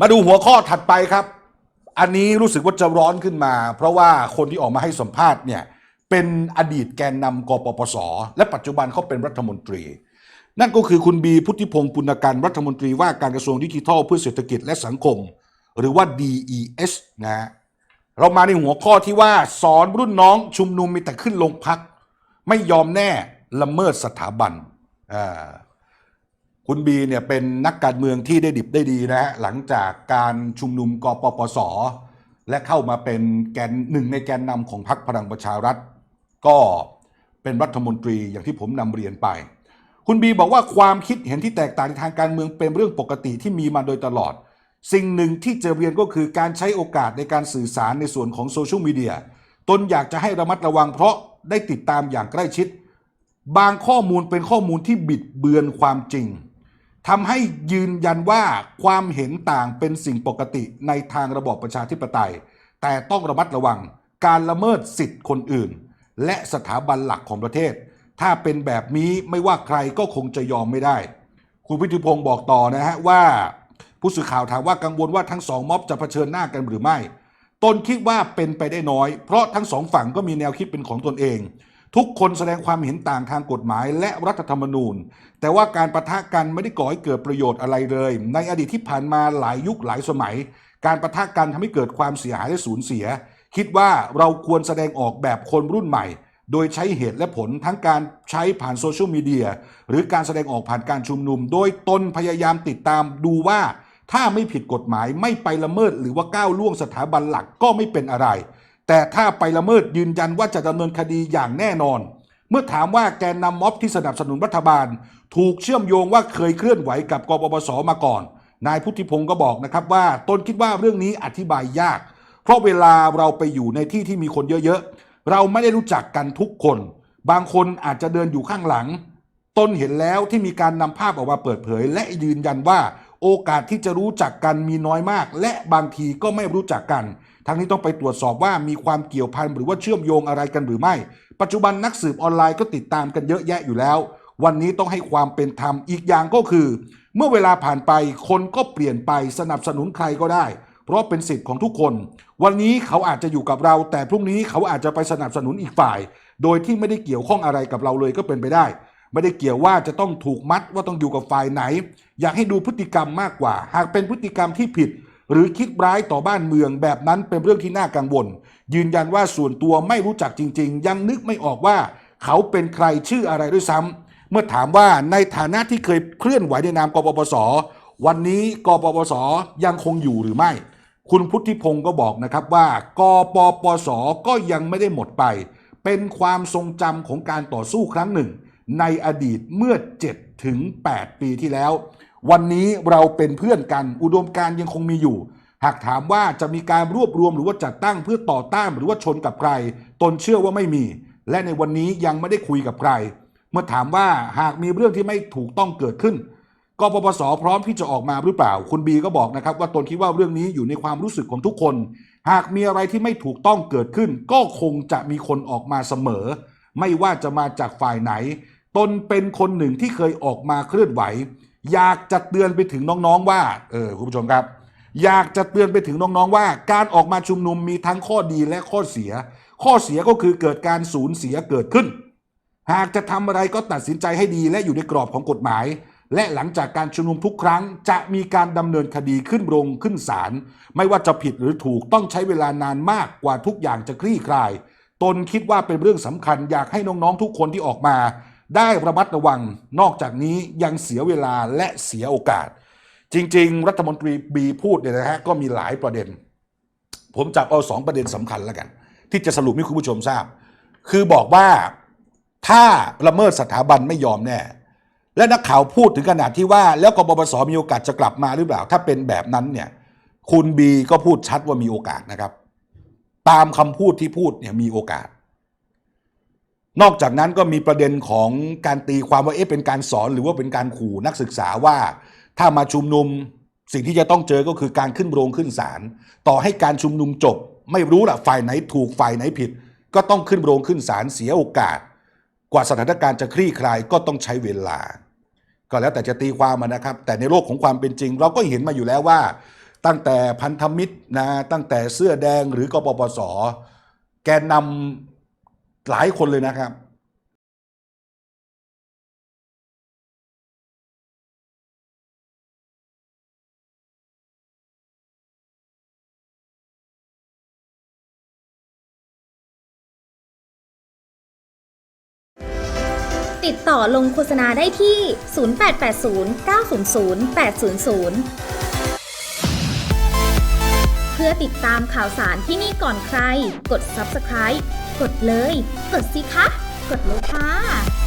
มาดูหัวข้อถัดไปครับ อันนี้รู้สึกว่าจะร้อนขึ้นมา เพราะว่าคนที่ออกมาให้สัมภาษณ์เนี่ยเป็นอดีตแกนนำกปปส และปัจจุบันเขาเป็นรัฐมนตรี นั่นก็คือคุณบีพุทธิพงศ์ปุณกันรัฐมนตรีว่าการกระทรวงดิจิทัลเพื่อเศรษฐกิจและสังคม หรือว่า DES นะฮะเรามาในหัวข้อที่ว่าสอนรุ่นน้องชุมนุมมีแต่ขึ้นลงพัก ไม่ยอมแน่ละเมิดสถาบันอ่า คุณบีเนี่ยเป็นนักการเมืองที่ได้ดิบได้ดีนะฮะหลังจากการชุมนุมกปปส และเข้ามาเป็นแกนหนึ่งในแกนนำของพรรคพลังประชารัฐ ก็เป็นรัฐมนตรีอย่างที่ผมนำเรียนไป คุณบีบอกว่าความคิดเห็นที่แตกต่างในทางการเมืองเป็นเรื่องปกติที่มีมาโดยตลอด สิ่งหนึ่งที่จะเรียนก็คือการใช้โอกาสในการสื่อสารในส่วนของโซเชียลมีเดียตนอยากจะให้ระมัดระวังเพราะได้ติดตามอย่างใกล้ชิด บางข้อมูลเป็นข้อมูลที่บิดเบือนความจริง ทำให้ยืนยันว่าความเห็นต่างเป็นสิ่งปกติในทางระบอบประชาธิปไตย แต่ต้องระมัดระวังการละเมิดสิทธิ์คนอื่น และสถาบันหลักของประเทศ ถ้าเป็นแบบนี้ไม่ว่าใครก็คงจะยอมไม่ได้ คุณพิธิพงศ์บอกต่อนะฮะว่า ผู้สื่อข่าวถามว่ากังวลว่าทั้งสองม็อบจะเผชิญหน้ากันหรือไม่ ตนคิดว่าเป็นไปได้น้อย เพราะทั้งสองฝั่งก็มีแนวคิดเป็นของตนเอง ทุกคนแสดงความเห็นต่างทางกฎหมายและรัฐธรรมนูญ แต่ว่าการประทะกันไม่ได้ก่อให้เกิดประโยชน์อะไรเลย ในอดีตที่ผ่านมาหลายยุคหลายสมัย การประทะกันทำให้เกิดความเสียหายและสูญเสีย คิดว่าเราควรแสดงออกแบบคนรุ่นใหม่ โดยใช้เหตุและผลทั้งการใช้ผ่านโซเชียลมีเดียหรือการแสดงออกผ่านการชุมนุม โดยตนพยายามติดตามดูว่าถ้าไม่ผิดกฎหมายไม่ไปละเมิดหรือว่าก้าวล่วงสถาบันหลักก็ไม่เป็นอะไร แต่ถ้าไปละเมิดยืนยันว่าจะดำเนินคดีอย่างแน่นอน เมื่อถามว่าแกนนำม็อบที่สนับสนุนรัฐบาล ถูกเชื่อมโยงว่าเคยเคลื่อนไหวกับกปปสมาก่อน นายพุทธิพงศ์ก็บอกนะครับว่าตนคิดว่าเรื่องนี้อธิบายยาก เพราะเวลาเราไปอยู่ในที่ที่มีคนเยอะๆ เราไม่ได้รู้จักกันทุกคน บางคนอาจจะเดินอยู่ข้างหลังตนเห็นแล้วที่มีการนำภาพออกมาเปิดเผย และยืนยันว่า โอกาสที่จะรู้จักกันมีน้อยมาก และบางทีก็ไม่รู้จักกัน ทั้งนี้ต้องไปตรวจสอบว่ามีความเกี่ยวพันหรือว่าเชื่อมโยงอะไรกันหรือไม่ ปัจจุบันนักสืบออนไลน์ก็ติดตามกันเยอะแยะอยู่แล้ว วันนี้ต้องให้ความเป็นธรรมอีกอย่างก็คือ เมื่อเวลาผ่านไปคนก็เปลี่ยนไปสนับสนุนใครก็ได้ เพราะเป็นสิทธิ์ของทุกคน วันนี้เขาอาจจะอยู่กับเรา แต่พรุ่งนี้เขาอาจจะไปสนับสนุนอีกฝ่าย โดยที่ไม่ได้เกี่ยวข้องอะไรกับเราเลยก็เป็นไปได้ไม่ได้เกี่ยวว่าจะต้องถูกมัดว่าต้องอยู่กับฝ่ายไหน อยากให้ดูพฤติกรรมมากกว่า หากเป็นพฤติกรรมที่ผิด หรือคิดร้ายต่อบ้านเมืองแบบนั้นเป็นเรื่องที่น่ากังวล ยืนยันว่าส่วนตัวไม่รู้จักจริง ๆ ยังนึกไม่ออกว่าเขาเป็นใครชื่ออะไรด้วยซ้ำเมื่อถามว่าในฐานะที่เคยเคลื่อนไหวในนามกปปส วันนี้กปปสยังคงอยู่หรือไม่ คุณพุทธิพงศ์ก็บอกนะครับว่ากปปสก็ยังไม่ได้หมดไป เป็นความทรงจำของการต่อสู้ครั้งหนึ่ง ในอดีตเมื่อ7ถึง8ปีที่แล้ว วันนี้เราเป็นเพื่อนกัน อุดมการยังคงมีอยู่ หากถามว่าจะมีการรวบรวมหรือว่าจัดตั้งเพื่อต่อต้านหรือว่าชนกับใคร ตนเชื่อว่าไม่มี และในวันนี้ยังไม่ได้คุยกับใคร เมื่อถามว่าหากมีเรื่องที่ไม่ถูกต้องเกิดขึ้นกปปสพร้อมที่จะออกมาหรือเปล่า คุณบีก็บอกนะครับ ว่าตนคิดว่าเรื่องนี้อยู่ในความรู้สึกของทุกคน หากมีอะไรที่ไม่ถูกต้องเกิดขึ้น ก็คงจะมีคนออกมาเสมอ ไม่ว่าจะมาจากฝ่ายไหน ตนเป็นคนหนึ่งที่เคยออกมาเคลื่อนไหว อยากจะเตือนไปถึงน้องๆว่าเออคุณผู้ชมครับ อยากจะเตือนไปถึงน้องๆว่า การออกมาชุมนุมมีทั้งข้อดีและข้อเสีย ข้อเสียก็คือเกิดการสูญเสียเกิดขึ้น หากจะทำอะไรก็ตัดสินใจให้ดีและอยู่ในกรอบของกฎหมาย และหลังจากการชุมนุมทุกครั้ง จะมีการดำเนินคดีขึ้นโรงขึ้นศาลไม่ว่าจะผิดหรือถูกต้องใช้เวลานานมากกว่าทุกอย่างจะคลี่คลายตนคิดว่าเป็นเรื่องสำคัญอยากให้น้องๆทุกคนที่ออกมา ได้ระมัดระวังนอกจากนี้ยังเสียเวลาและเสียโอกาส จริง ๆ รัฐมนตรีบีพูดเนี่ยนะฮะก็มีหลายประเด็น ผมจับเอาสองประเด็นสำคัญแล้วกัน ที่จะสรุปให้คุณผู้ชมทราบ คือบอกว่าถ้าละเมิดสถาบันไม่ยอมแน่และนักข่าวพูดถึงขนาดที่ว่า แล้วกบปสมีโอกาสจะกลับมาหรือเปล่า ถ้าเป็นแบบนั้นเนี่ยคุณบีก็พูดชัดว่ามีโอกาสนะครับ ตามคำพูดที่พูดเนี่ยมีโอกาส นอกจากนั้นก็มีประเด็นของการตีความว่าเอ๊ะเป็นการสอนหรือว่าเป็นการขู่นักศึกษาว่า ถ้ามาชุมนุมสิ่งที่จะต้องเจอก็คือการขึ้นโรงขึ้นศาลต่อให้การชุมนุมจบ ไม่รู้ละฝ่ายไหนถูกฝ่ายไหนผิด ก็ต้องขึ้นโรงขึ้นศาลเสียโอกาส กว่าสถานการณ์จะคลี่คลายก็ต้องใช้เวลา ก็แล้วแต่จะตีความมานะครับ แต่ในโลกของความเป็นจริง เราก็เห็นมาอยู่แล้วว่า ตั้งแต่พันธมิตรนะตั้งแต่เสื้อแดงหรือกปปส แกนนำ หลายคนเลยนะครับติดต่อลงโฆษณาได้ที่ 0880 900 800 เพื่อติดตามข่าวสารที่นี่ก่อนใคร กด subscribe กดเลย กดสิคะ กดเลยค่ะ